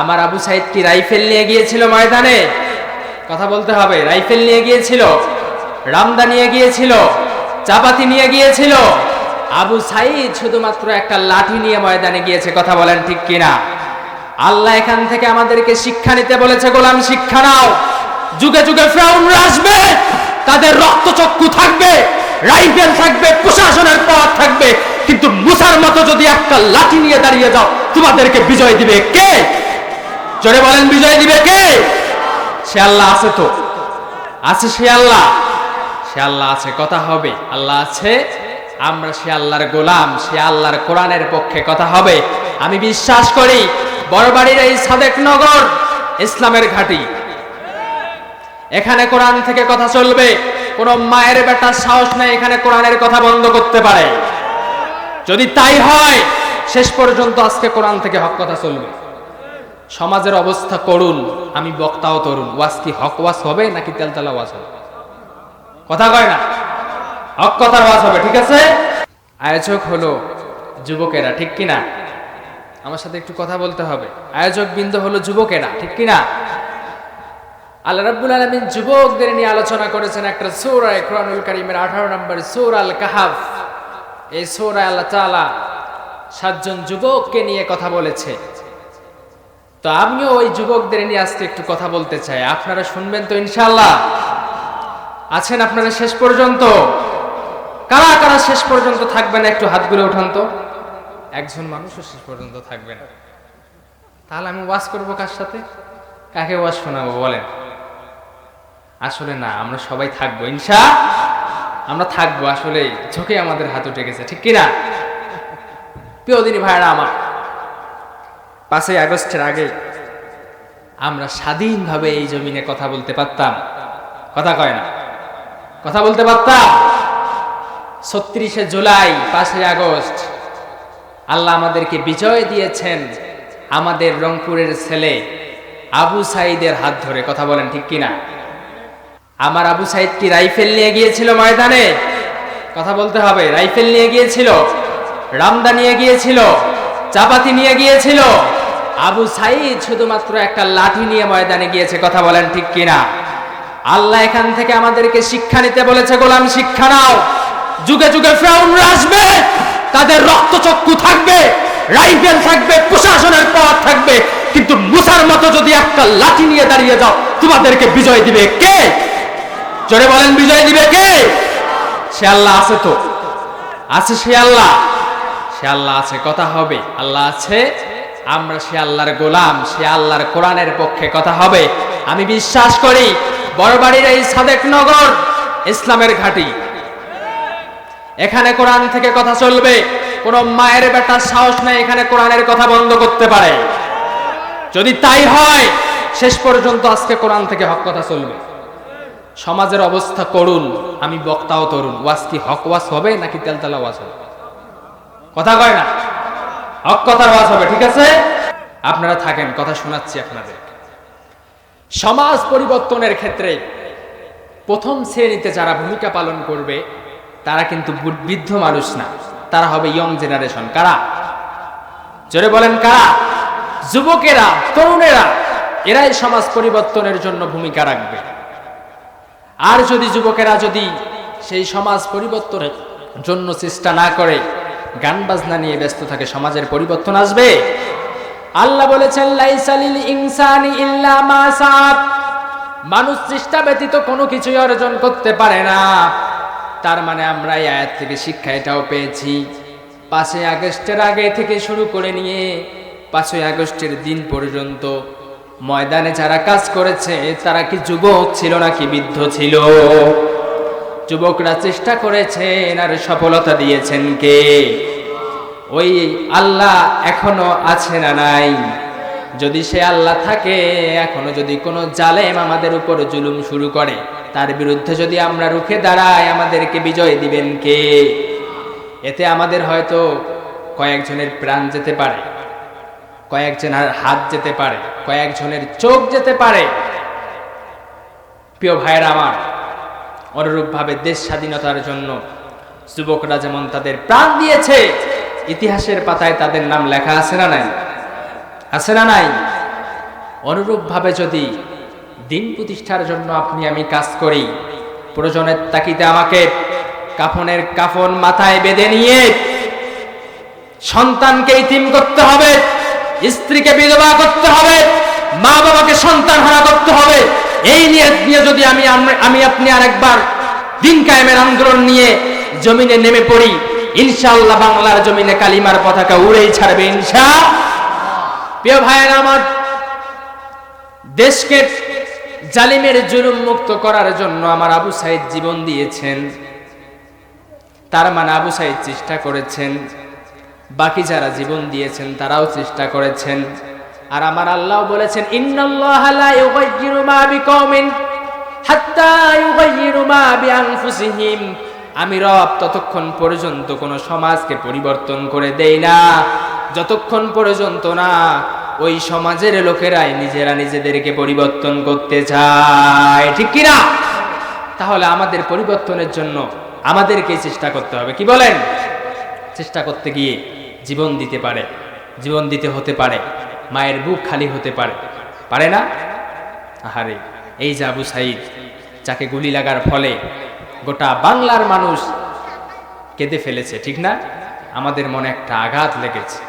আমার আবু সাইদ কি রাইফেল নিয়ে গিয়েছিল ময়দানে? কথা বলতে হবে, রাইফেল নিয়ে গিয়েছিল, রামদা নিয়ে গিয়েছিল, চাপাতি নিয়ে গিয়েছিল। আবু সাইদ শুধুমাত্র একটা লাঠি নিয়ে ময়দানে গিয়েছে, কথা বলেন ঠিক কিনা? আল্লাহ এখান থেকে আমাদেরকে শিক্ষা নিতে বলেছে, গোলাম শিক্ষা নাও। যুগে যুগে ফ্রাউনরা আসবে, তাদের রক্তচক্ষু থাকবে, রাইফেল থাকবে, প্রশাসনের পথ থাকবে। কিন্তু মুসার মতো যদি একটা লাঠি নিয়ে দাঁড়িয়ে যাও, তোমাদেরকে বিজয় দিবে কে? জোরে বলেন, বিজয় দিবে কে? সে আল্লাহ আছে তো। আছে সে আল্লাহ। সে আল্লাহ আছে, কথা হবে। আল্লাহ আছে, আমরা সে আল্লাহর গোলাম, সে আল্লাহর কোরআনের পক্ষে কথা হবে। আমি বিশ্বাস করি, বড়বাড়ির এই সাদেক নগর, ইসলামের ঘাঁটি। এখানে কোরআন থেকে কথা চলবে। কোন মায়ের বেটার সাহস নাই এখানে কোরআনের কথা বন্ধ করতে পারে। যদি তাই হয়, শেষ পর্যন্ত আজকে কোরআন থেকে হক কথা চলবে। সমাজের অবস্থা করুন, আমি বক্তাও তরুণ। ওয়াজ কি হক ওয়াজ হবে নাকি তেলতেলা ওয়াজ হবে? কথা কয় না। হক কথার ওয়াজ হবে, ঠিক আছে? আয়োজক হলো যুবকেরা, ঠিক কিনা আমার সাথে একটু কথা বলতে হবে। আয়োজক বিন্দু হলো যুবকেরা, ঠিক কিনা আল্লাহ রাব্বুল আলামিন যুবকদের নিয়ে আলোচনা করেছেন একটা সূরা কোরআনুল কারীমের 18 নম্বর সূরা আল কাহাফ এই সূরা আল্লাহ তাআলা সাতজন যুবককে নিয়ে কথা বলেছে। তো আমিও ওই যুবকদের নিয়ে আজকে একটু কথা বলতে চাই। আপনারা শুনবেন তো ইনশাআল্লাহ। আছেন আপনারা শেষ পর্যন্ত? কারা কারা শেষ পর্যন্ত থাকবেন একটু হাত হাতগুলো উঠান তো? একজন মানুষও শেষ পর্যন্ত থাকবে না। তাহলে আমি ওয়াশ করব কার সাথে? কাকে ওয়াশ শোনাবো বলেন? আসলে না, আমরা সবাই থাকব। ইনশা, আমরা থাকব। আসলে ঝোঁকে আমাদের হাত উঠে গেছে, ঠিক কিনা? প্রিয় দিনী ভাইরা আমার পাঁচই আগস্টের আগে আমরা স্বাধীনভাবে এই জমিনে কথা বলতে পারতাম। কথা কয় না? কথা বলতে পারতাম। ছত্রিশে জুলাই, পাঁচই আগস্ট, আল্লাহ আমাদেরকে বিজয় দিয়েছেন আমাদের রংপুরের ছেলে আবু সাইদের হাত ধরে। কথা বলেন ঠিক কিনা? আমার আবু সাইদ কি রাইফেল নিয়ে গিয়েছিল ময়দানে? কথা বলতে হবে। রাইফেল নিয়ে গিয়েছিল, রামদা নিয়ে গিয়েছিল, চাপাতি নিয়ে গিয়েছিল। আবু সাইদ শুধুমাত্র একটা লাঠি নিয়ে ময়দানে গিয়েছে, কথা বলেন ঠিক কিনা? আল্লাহ এখান থেকে আমাদেরকে শিক্ষা নিতে বলেছে, গোলাম শিক্ষা নাও। যুগে যুগে আসবে, তাদের রক্তচক্ষু থাকবে, রাইফেল থাকবে, প্রশাসনের পথ থাকবে, কিন্তু মুসার মতো যদি একটা লাঠি নিয়ে দাঁড়িয়ে যাও, তোমাদেরকে বিজয় দিবে কে? জোরে বলেন, বিজয় দিবে কে? সে আল্লাহ আছে তো। আছে সে আল্লাহ। সে আল্লাহ আছে, কথা হবে। আল্লাহ আছে আমরা সে আল্লাহর গোলাম, সে আল্লাহর কোরআনের পক্ষে কথা হবে। আমি বিশ্বাস করি বড়বাড়ির এই সাদেক নগর ইসলামের ঘাঁটি। এখানে কোরআন থেকে কথা চলবে, কোন মায়ের বেটার সাহস নেই এখানে কোরআনের কথা বন্ধ করতে পারে। যদি তাই হয়, শেষ পর্যন্ত আজকে কোরআন থেকে হক কথা চলবে। সমাজের অবস্থা করুন, আমি বক্তাও তরুণ। ওয়াজ কি হক ওয়াজ হবে নাকি তেলতেলা ওয়াজ হবে? কথা কয় না। হক কথার ওয়াজ হবে, ঠিক আছে? আপনারা থাকেন, কথা শোনাচ্ছি আপনাদের। সমাজ পরিবর্তনের ক্ষেত্রে প্রথম শ্রেণীতে যারা ভূমিকা পালন করবে, তারা কিন্তু বৃদ্ধ মানুষ না, তারা হবে ইয়ং জেনারেশন কারা? জোরে বলেন, কারা? যুবকেরা, তরুণেরা, এরাই সমাজ পরিবর্তনের জন্য ভূমিকা রাখবে। আর যদি যুবকেরা যদি সেই সমাজ পরিবর্তনের জন্য চেষ্টা না করে গান বাজনা নিয়ে ব্যস্ত থাকে, সমাজের পরিবর্তন আসবে। আল্লাহ বলেছেন লাইসালিল ইনসানি ইল্লা মা সাআ। মানুষ চেষ্টা ব্যতীত কোনো কিছুই অর্জন করতে পারে না। তার মানে আমরা এই আয়াত থেকে শিক্ষা এটাও পেয়েছি। পাঁচই আগস্টের আগে থেকে শুরু করে নিয়ে পাঁচই আগস্টের দিন পর্যন্ত ময়দানে যারা কাজ করেছে, তারা কি যুবক ছিল নাকি বৃদ্ধ ছিল? যুবকরা চেষ্টা করেছেন আর সফলতা দিয়েছেন কে? ওই আল্লাহ এখনও আছে না নাই। যদি সে আল্লাহ থাকে, এখনও যদি কোনো জালেম আমাদের উপর জুলুম শুরু করে, তার বিরুদ্ধে যদি আমরা রুখে দাঁড়াই, আমাদেরকে বিজয় দিবেন কে? এতে আমাদের হয়তো কয়েকজনের প্রাণ যেতে পারে, কয়েকজনের হাত যেতে পারে, কয়েকজনের চোখ যেতে পারে। প্রিয় ভাইয়ের আমার অনুরূপভাবে দেশ স্বাধীনতার জন্য যুবকরা যেমন তাদের প্রাণ দিয়েছে, ইতিহাসের পাতায় তাদের নাম লেখা আছে না নাই? আছে না নাই? অনুরূপভাবে যদি দিন প্রতিষ্ঠার জন্য আপনি আমি কাজ করি, প্রয়োজনের তাকিতে আমাকে কাফনের কাফন মাথায় বেঁধে নিয়ে সন্তানকে ইতিম করতে হবে, স্ত্রীকে বিধবা করতে হবে মা বাবাকে সন্তান হারা করতে হবে। এই নিয়ে নিয়ে যদি আমি আমি আপনি আরেকবার দিন কায়েমের আন্দোলন নিয়ে জমিনে নেমে পড়ি, ইনশাআল্লাহ বাংলার জমিনে কালিমার পতাকা উড়েই ছাড়বে ইনশা প্রিয় ভাইয়েরা আমার, দেশকে জালিমের জুলুম মুক্ত করার জন্য আমার আবু সাইদ জীবন দিয়েছেন। তার মানে আবু সাইদ চেষ্টা করেছেন। বাকি যারা জীবন দিয়েছেন, তারাও চেষ্টা করেছেন। আর আমার আল্লাহ বলেছেন আমি রব ততক্ষণ পর্যন্ত কোন সমাজকে পরিবর্তন করে দেই না। যতক্ষণ পর্যন্ত না ওই সমাজের লোকেরাই নিজেরা নিজেদেরকে পরিবর্তন করতে চায়। ঠিক কিনা তাহলে আমাদের পরিবর্তনের জন্য আমাদেরকে চেষ্টা করতে হবে। কি বলেন? চেষ্টা করতে গিয়ে জীবন দিতে পারে, জীবন দিতে হতে পারে। মায়ের বুক খালি হতে পারে। পারে না? আহারে, এই যে আবু সাইদ, যাকে গুলি লাগার ফলে গোটা বাংলার মানুষ কেঁদে ফেলেছে, ঠিক না? আমাদের মনে একটা আঘাত লেগেছে।